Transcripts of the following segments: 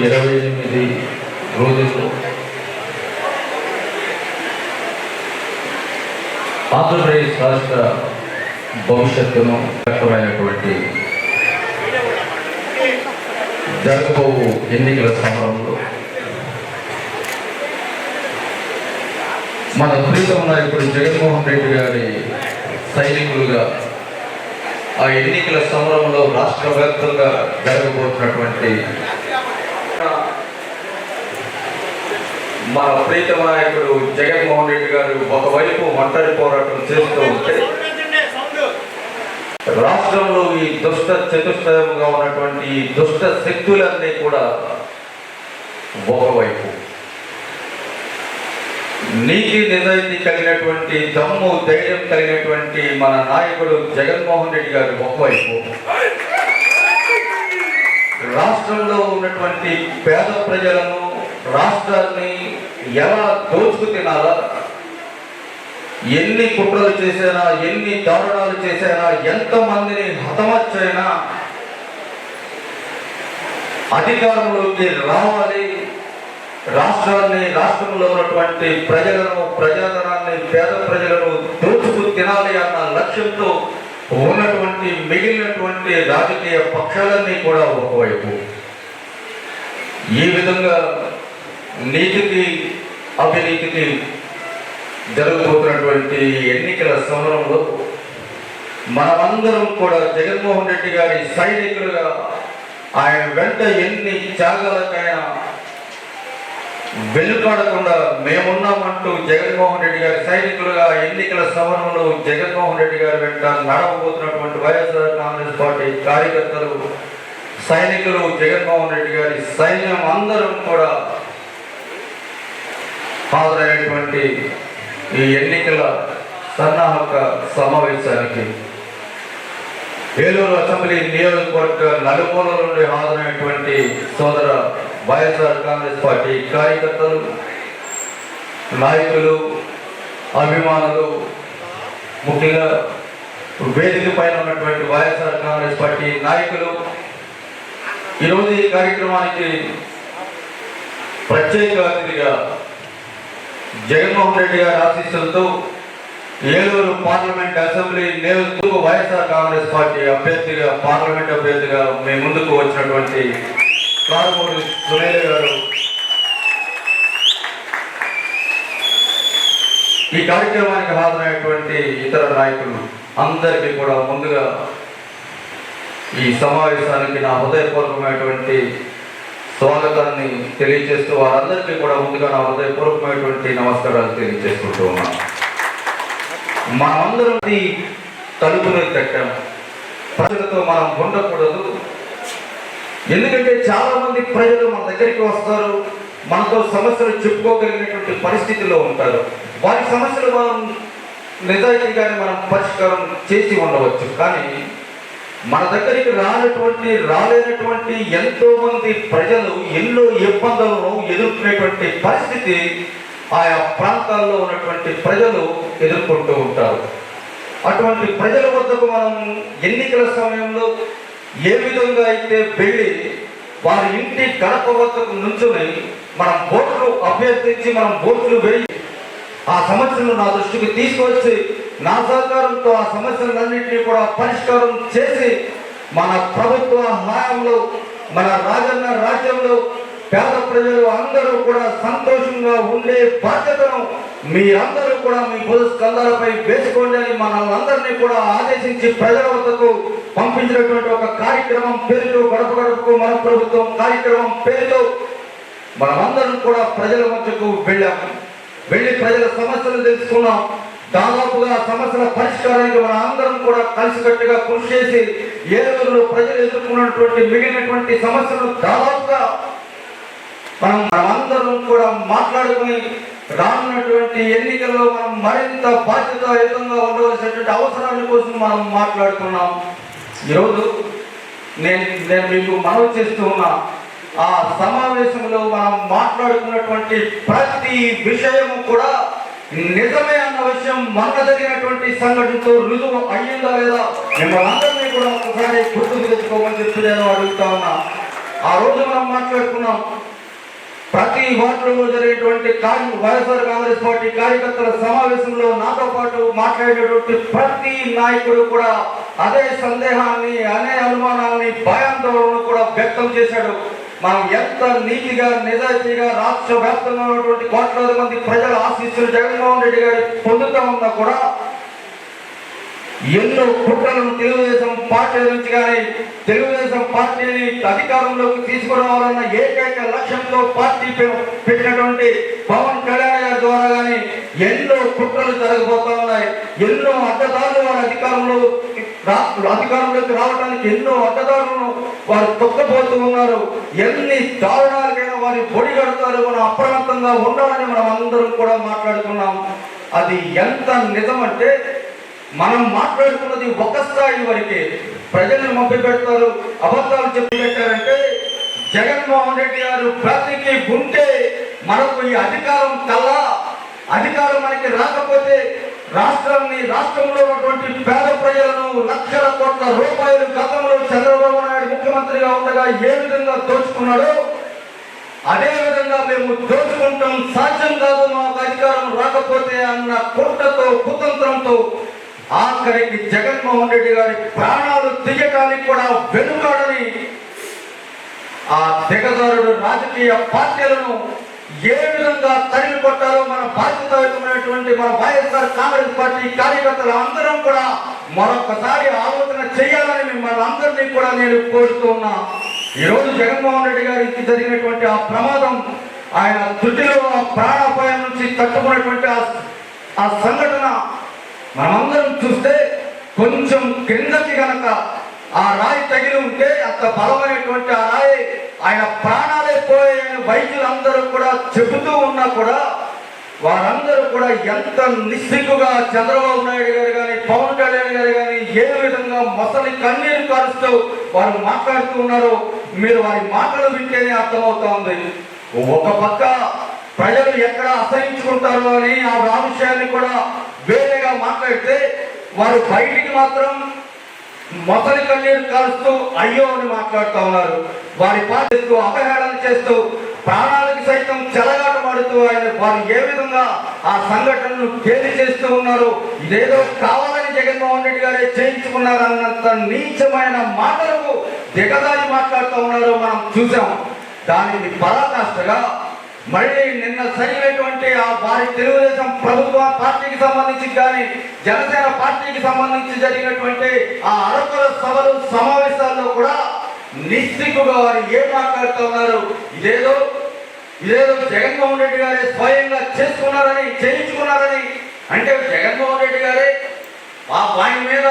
ఇరవై ఎనిమిది రోజుల్లో ఆంధ్రప్రదేశ్ రాష్ట్ర భవిష్యత్తును వ్యక్తమైనటువంటి జరగబోవు ఎన్నికల సమరంలో మన ప్రీతం నాయకుడు జగన్మోహన్ రెడ్డి గారి సైనికులుగా ఆ ఎన్నికల సమరంలో రాష్ట్ర వ్యాప్తంగా జరగబోతున్నటువంటి మన ప్రీతమ నాయకుడు జగన్మోహన్ రెడ్డి గారు ఒకవైపు ఒంటరి పోరాటం చేస్తూ ఉంటే రాష్ట్రంలో ఈ దుష్ట చతుష్టయంగా ఉన్నటువంటి ఈ దుష్ట శక్తులన్నీ కూడా ఒకవైపు. నీతి నిజాయితీ కలిగినటువంటి దమ్ము ధైర్యం కలిగినటువంటి మన నాయకుడు జగన్మోహన్ రెడ్డి గారు ఒకవైపు. రాష్ట్రంలో ఉన్నటువంటి పేద ప్రజలను రాష్ట్రాన్ని ఎలా దోచుకు తినాలా ఎన్ని కుట్రలు చేసినా ఎన్ని దారుణాలు చేసినా ఎంతమందిని హతమచ్చైనా అధికారంలోకి రావాలి. రాష్ట్రాన్ని రాష్ట్రంలో ఉన్నటువంటి ప్రజలను ప్రజాధనాన్ని పేద ప్రజలను దోచుకు తినాలి అన్న లక్ష్యంతో ఉన్నటువంటి మిగిలినటువంటి రాజకీయ పక్షాలన్నీ కూడా ఒకవైపు. ఈ విధంగా నీతికి అవినీతికి జరగబోతున్నటువంటి ఎన్నికల సమరంలో మనమందరం కూడా జగన్మోహన్ రెడ్డి గారి సైనికులుగా ఆయన వెంట ఎన్ని త్యాగాలకైనా వెనుకాడకుండా మేమున్నామంటూ జగన్మోహన్ రెడ్డి గారి సైనికులుగా ఎన్నికల సమరంలో జగన్మోహన్ రెడ్డి గారి వెంట నడవబోతున్నటువంటి వైఎస్ఆర్ కాంగ్రెస్ పార్టీ కార్యకర్తలు సైనికులు జగన్మోహన్ రెడ్డి గారి సైన్యం అందరం కూడా హాజరైనటువంటి ఈ ఎన్నికల సన్నాహక సమావేశానికి ఏలూరు అసెంబ్లీ నియోజకవర్గ నలుమూల నుండి హాజరైనటువంటి సోదర వైఎస్ఆర్ కాంగ్రెస్ పార్టీ కార్యకర్తలు నాయకులు అభిమానులు ముఖ్యంగా వేదిక పైన ఉన్నటువంటి వైఎస్ఆర్ కాంగ్రెస్ పార్టీ నాయకులు ఈరోజు ఈ కార్యక్రమానికి ప్రత్యేక అతిథిగా జగన్మోహన్ రెడ్డి గారి ఆశీస్సులతో ఏలూరు పార్లమెంట్ అసెంబ్లీ నేతృత్వ వైఎస్ఆర్ కాంగ్రెస్ పార్టీ అభ్యర్థిగా పార్లమెంట్ అభ్యర్థిగా మీ ముందుకు వచ్చినటువంటి కారుమూరి సునీల్ గారు. ఈ కార్యక్రమానికి హాజరైనటువంటి ఇతర నాయకులు అందరికీ కూడా ముందుగా ఈ సమావేశానికి నా హృదయపూర్వకమైనటువంటి స్వాగతాన్ని తెలియజేస్తూ వారందరికీ కూడా ముందుగా నా హృదయపూర్వకమైనటువంటి నమస్కారాలు తెలియజేసుకుంటూ ఉన్నాను మనమందరం ఈ తలుపును ప్రజలతో మనం ఉండకూడదు. ఎందుకంటే చాలా మంది ప్రజలు మన దగ్గరికి వస్తారు. మనతో సమస్యలు చెప్పుకోగలిగినటువంటి పరిస్థితిలో ఉంటారు. వారి సమస్యలు మనం నిజాయితీగానే మనం పరిష్కారం చేసి ఉండవచ్చు. కానీ మన దగ్గరికి రానటువంటి రాలేనటువంటి ఎంతో మంది ప్రజలు ఎన్నో ఇబ్బందులను ఎదుర్కొనేటువంటి పరిస్థితి ఆయా ప్రాంతాల్లో ఉన్నటువంటి ప్రజలు ఎదుర్కొంటూ ఉంటారు. అటువంటి ప్రజల వద్దకు మనం ఎన్నికల సమయంలో ఏ విధంగా అయితే వెళ్ళి వారి ఇంటి గడప వద్దకు నుంచుని మనం ఓట్లు అభ్యర్థించి మనం ఓట్లు వేయి ఆ సమస్యను నా దృష్టికి తీసుకొచ్చి నా సహకారంతో ఆ సమస్యలన్నింటినీ కూడా పరిష్కారం చేసి మన ప్రభుత్వ హాయంలో మన రాజన్న రాజ్యంలో పేద ప్రజలు అందరూ కూడా సంతోషంగా ఉండే బాధ్యతను మీరందరూ కూడా మీ పొదు స్కందాలపై వేసుకోండి అని మనల్ని అందరినీ కూడా ఆదేశించి ప్రజల వద్దకు పంపించినటువంటి ఒక కార్యక్రమం పేరుతో గడప గడపకు మన ప్రభుత్వం కార్యక్రమం పేరుతో మనమందరం కూడా ప్రజల మధ్యకు వెళ్ళాము. వెళ్ళి ప్రజల సమస్యలు తెలుసుకున్నాం. దాదాపుగా సమస్యల పరిష్కారానికి మన అందరం కూడా కలిసికట్టుగా కృషి చేసి ఏలూరులో ప్రజలు ఎదుర్కొన్నటువంటి మిగిలినటువంటి సమస్యలు దాదాపుగా మనం మనమందరం కూడా మాట్లాడుకుని రానున్నటువంటి ఎన్నికల్లో మనం మరింత బాధ్యతాయుతంగా ఉండవలసినటువంటి అవసరాల కోసం మనం మాట్లాడుకున్నాం ఈరోజు నేను నేను మీకు మనవి చేస్తూ ఉన్నా ఆ సమావేశంలో మనం మాట్లాడుకున్నటువంటి ప్రతి విషయము కూడా నిజమే అన్న విషయం మొన్న జరిగినటువంటి సంఘటనతో రుజువు అయ్యిందా లేదా మిమ్మల్ని అందరినీ కూడా ఒకసారి గుర్తుకు తెచ్చుకోమని చెప్పి నేను అడుగుతా ఉన్నా. ఆ రోజు మనం మాట్లాడుకున్నాం. ప్రతి వార్డులో జరిగేటువంటి కార్య వైఎస్ఆర్ కాంగ్రెస్ పార్టీ కార్యకర్తల సమావేశంలో నాతో పాటు మాట్లాడేటువంటి ప్రతి నాయకుడు కూడా అదే సందేహాన్ని అనే అనుమానాన్ని భయాందోళనను కూడా వ్యక్తం చేశాడు. మనం ఎంత నీతిగా నిజాయితీగా రాష్ట్ర వ్యాప్తంగా ఉన్నటువంటి కోట్లాది మంది ప్రజల ఆశీస్సులు జగన్మోహన్ రెడ్డి గారు పొందుతా ఉన్నా కూడా ఎన్నో కుట్రలను తెలుగుదేశం పార్టీ నుంచి కానీ తెలుగుదేశం పార్టీని అధికారంలోకి తీసుకురావాలన్న ఏకైక లక్ష్యంతో పార్టీ పెట్టినటువంటి పవన్ కళ్యాణ్ గారి ద్వారా కానీ ఎన్నో కుట్రలు జరగబోతా ఉన్నాయి. ఎన్నో అడ్డదారులు వారి అధికారంలో అధికారంలోకి రావడానికి ఎన్నో అడ్డదారులను వారు తొక్కపోతూ ఉన్నారు. ఎన్ని దారుణాలకైనా వారి పొడి కడతారు మనం అప్రమత్తంగా ఉండాలని మనం అందరం కూడా మాట్లాడుకున్నాం అది ఎంత నిజమంటే మనం మాట్లాడుకున్నది ఒక స్థాయి వరకే. ప్రజలను మభ్య పెడతారు అబద్ధాలు చెప్పి పెట్టారంటే జగన్మోహన్ రెడ్డి గారు ప్రతికి ఉంటే మనకు ఈ అధికారం కల్లా. అధికారం మనకి రాకపోతే రాష్ట్రాన్ని రాష్ట్రంలో ఉన్నటువంటి పేద ప్రజలను లక్షల కోట్ల రూపాయలు గతంలో చంద్రబాబు నాయుడు ముఖ్యమంత్రిగా ఉండగా ఏ విధంగా దోచుకున్నాడో అదే విధంగా మేము దోచుకుంటాం. సాధ్యం కాదు మాకు అధికారం రాకపోతే అన్న కుట్రతో కుతంత్రంతో ఆఖరికి జగన్మోహన్ రెడ్డి గారి ప్రాణాలు దిగటానికి కూడా వెనుకాడని ఆ తెగదారుడు రాజకీయ పార్టీలను ఏ విధంగా తరిమి కొట్టాలో మన బాధ్యతయుతమైనటువంటి మన వైఎస్ఆర్ కాంగ్రెస్ పార్టీ కార్యకర్తలు అందరం కూడా మరొకసారి ఆలోచన చేయాలని మిమ్మల్ని అందరినీ కూడా నేను కోరుతూ ఉన్నా. ఈరోజు జగన్మోహన్ రెడ్డి గారికి జరిగినటువంటి ఆ ప్రమాదం ఆయన తుదిలో ఆ ప్రాణాపాయం నుంచి తట్టుకున్నటువంటి ఆ ఆ సంఘటన మనమందరం చూస్తే కొంచెం క్రిందకి గనక ఆ రాయి తగిలి ఉంటే అంత బలమైనటువంటి ఆ రాయి ఆయన ప్రాణాలే పోయాయని వైద్యులందరూ కూడా చెబుతూ ఉన్నా కూడా వారందరూ కూడా ఎంత నిస్సిగ్గుగా చంద్రబాబు నాయుడు గారు కానీ పవన్ కళ్యాణ్ గారు కానీ ఏ విధంగా మొసలి కన్నీరు కారుస్తూ వారు మాట్లాడుతూ ఉన్నారో మీరు వారి మాటలు వింటేనే అర్థమవుతా ఉంది. ఒక పక్క ప్రజలు ఎక్కడ అసహించుకుంటారో అని ఆ విషయాన్ని కూడా వేరేగా మాట్లాడితే వారు బయటికి మాత్రం మొసలి కన్నీరు కాలుస్తూ అయ్యో అని మాట్లాడుతూ ఉన్నారు. వారి పాటిస్తూ అపహేళన చేస్తూ ప్రాణాలకు సైతం చెలగాటమాడుతూ ఆయన వారు ఏ విధంగా ఆ సంఘటనను తేలి చేస్తూ ఉన్నారు ఇదేదో కావాలని జగన్మోహన్ రెడ్డి గారే చేయించుకున్నారన్నంత నీచమైన మాటలకు దిగదారి మాట్లాడుతూ ఉన్నారు మనం చూసాం. దానిని పరాకాష్ఠగా మళ్ళీ నిన్న సరిగినటువంటి ఆ వారి తెలుగుదేశం ప్రభుత్వ పార్టీకి సంబంధించి కానీ జనసేన పార్టీకి సంబంధించి జరిగినటువంటి ఆ అరకుల సభలు సమావేశాల్లో కూడా నిస్సిగ్గుగా వారు ఏం మాట్లాడుతూ ఉన్నారు? ఇదేదో ఇదేదో జగన్మోహన్ రెడ్డి గారే స్వయంగా చేసుకున్నారని చేయించుకున్నారని. అంటే జగన్మోహన్ రెడ్డి గారే ఆ ఆయన మీద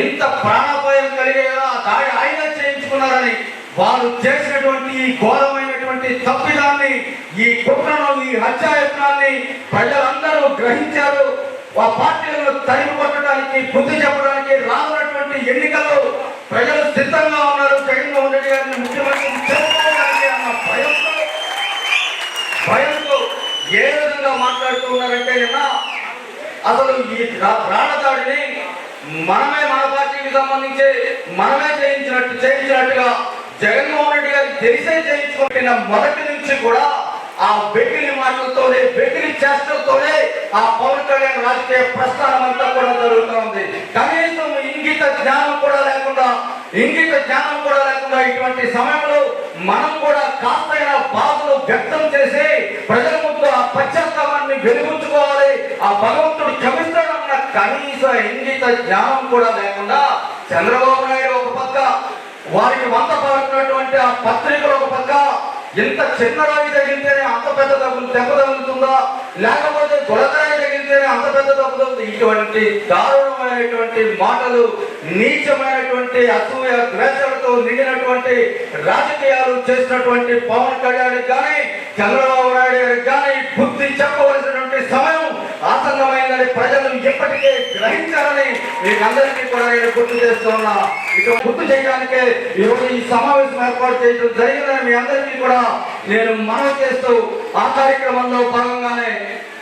ఎంత ప్రాణాపాయం కలిగేలా దాడి ఆయన చేయించుకున్నారని వారు చేసినటువంటి ఈ ఘోరమైనటువంటి తప్పిదాన్ని ఈ కుట్రను ఈ హత్యాయత్నాన్ని ప్రజలందరూ గ్రహించారు. ఆ పార్టీలను తరిమి కొట్టడానికి బుద్ధి చెప్పడానికి రానున్నటువంటి ఎన్నికల్లో ప్రజలు సిద్ధంగా ఉన్నారు. జగన్మోహన్ రెడ్డి గారిని ముఖ్యమంత్రి చేసుకోవడానికి అన్న భయంతో భయంతో ఏ విధంగా మాట్లాడుతూ ఉన్నారంటే నిన్న అసలు ఈ రా- ప్రాణదాడిని మనమే మన పార్టీకి సంబంధించి మనమే చేయించినట్టు చేయించినట్టుగా జగన్మోహన్ రెడ్డి గారికి తెలిసే చేయించుకుంటున్న మొదటి నుంచి కూడా ఆ బెకిలి మాటలతోనే బెకిలి చేష్టలతోనే ఆ పవన్ కళ్యాణ్ రాజకీయ ప్రస్థానం అంతా కూడా జరుగుతూ ఉంది. కనీసం ఇంగిత జ్ఞానం కూడా లేకుండా ఇంగిత జ్ఞానం కూడా లేకుండా ఇటువంటి సమయంలో మనం కూడా కాస్తైనా బాధలు వ్యక్తం చేసి ప్రజల ముందు ఆ పశ్చాత్తాపాన్ని వెలుగుంచుకోవాలి ఆ భగవంతుడు క్షమిస్తాడన్న కనీస ఇంగిత జ్ఞానం కూడా లేకుండా చంద్రబాబు నాయుడు వారికి వంద పడుతున్నటువంటి ఆ పత్రికలు ఒక పక్క ఎంత చిన్న రాయి తగిలితేనే అంత పెద్ద దెబ్బ దెబ్బ తగులుతుందా? లేకపోతే దొరకరాయి తగిలితేనే అంత పెద్ద దెబ్బ తగులుతుంది? ఇటువంటి దారుణమైనటువంటి మాటలు నీచమైనటువంటి అసూయ ద్వేషాలతో నిండినటువంటి రాజకీయాలు చేసినటువంటి పవన్ కళ్యాణ్ కానీ చంద్రబాబు నాయుడు గారికి కానీ బుద్ధి చెప్పవలసినటువంటి సమయం ఆసన్నమైందని ప్రజలు ఇప్పటికే గ్రహించాలని మీకందరికీ కూడా నేను గుర్తు చేస్తున్నా ఇక గుర్తు చేయడానికే ఈరోజు ఈ సమావేశం ఏర్పాటు చేయడం జరిగిందని మీ అందరికీ కూడా నేను మనవి చేస్తూ ఆ కార్యక్రమంలో భాగంగానే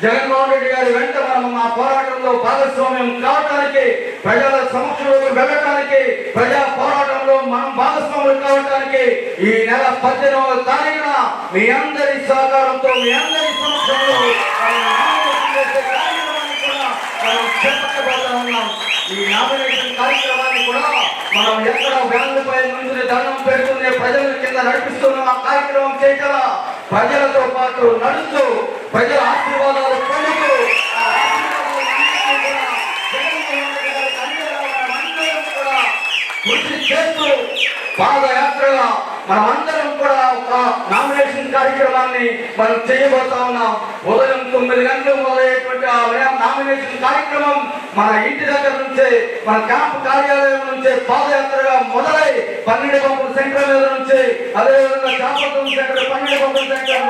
జగన్మోహన్ రెడ్డి గారి వెంట మనం మా పోరాటంలో భాగస్వామ్యం కావటానికి ప్రజల సమక్షంలోకి వెళ్ళటానికి ప్రజా పోరాటంలో మనం భాగస్వాములు కావటానికి ఈ నెల పద్దెనిమిదవ తారీఖున మీ అందరి సహకారంతో మీ అందరి సమక్షంలో మనం నామినేషన్ వేసే కార్యక్రమాన్ని కూడా మనం చేపట్టబోతా ఉన్నాం ఈ నామినేషన్ కార్యక్రమాన్ని కూడా మనం ఎక్కడ వ్యాన్లపై ముందు దండం పెడుతూనే ప్రజల కింద నడిపిస్తున్న. ఆ కార్యక్రమం చేయగల ప్రజలతో పాటు నడుస్తూ ప్రజల ఆశీర్వాదాలు పొందుతూ కూడా కృషి చేస్తూ పాదయాత్రగా మనమందరం కూడా ఒక నామినేషన్ కార్యక్రమాన్ని మనం చేయబోతా ఉన్నాం. ఉదయం తొమ్మిది గంటలు మొదలయ్యేటువంటి ఆ నామినేషన్ కార్యక్రమం మన ఇంటి దగ్గర నుంచే మన క్యాంప్ కార్యాలయం నుంచే పాదయాత్రగా మొదలై పన్నెండు పంపుల సెంటర్ మీద నుంచి అదేవిధంగా శాపత్వం సెంటర్ పన్నెండు పంపుల సెంటర్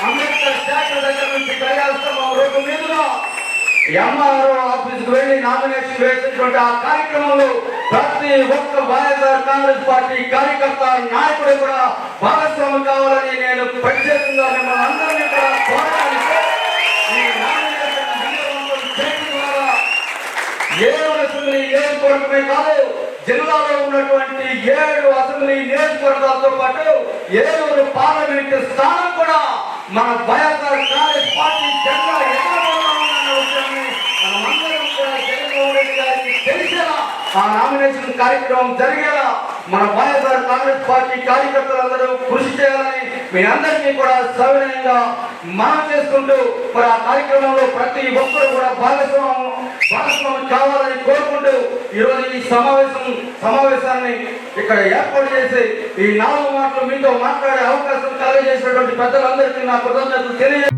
అంబేద్కర్ శాఖ దగ్గర నుంచి కళ్యాణస్తంభం రోడ్డు మీదుగా ఎంఆర్ఓ ఆఫీస్కు వెళ్ళి నామినేషన్ వేసినటువంటి ఆ కార్యక్రమంలో ప్రతి ఒక్క వైఎస్ఆర్ కాంగ్రెస్ పార్టీ కార్యకర్త నాయకుడు కూడా భాగస్వామి కావాలని నేను ప్రత్యేకంగా మిమ్మల్ని అందరినీ కూడా కోరడానికి ఏడు అసెంబ్లీ నియోజకవర్గమే కాదు జిల్లాలో ఉన్నటువంటి ఏడు అసెంబ్లీ నియోజకవర్గాలతో పాటు ఏడు పార్లమెంట్ స్థానం కూడా మన వైఎస్ఆర్ కాంగ్రెస్ పార్టీ జెండా ఎగరబోతామన్న విషయాన్ని మనమందరం కూడా జగన్మోహన్ రెడ్డి గారికి తెలిసేలా ఆ నామినేషన్ కార్యక్రమం జరిగేలా మన వైఎస్ఆర్ కాంగ్రెస్ పార్టీ కార్యకర్తలందరూ కృషి చేయాలని మీ అందరికీ కూడా సవినయంగా మనం చేసుకుంటూ మరి ఆ కార్యక్రమంలో ప్రతి ఒక్కరు కూడా భాగస్వామ్యం భాగస్వామ్యం కావాలని కోరుకుంటూ ఈరోజు ఈ సమావేశం సమావేశాన్ని ఇక్కడ ఏర్పాటు చేసి ఈ నాలుగు మాటలు మీతో మాట్లాడే అవకాశం కలిగజేసినటువంటి పెద్దలందరికీ నా కృతజ్ఞతలు తెలియ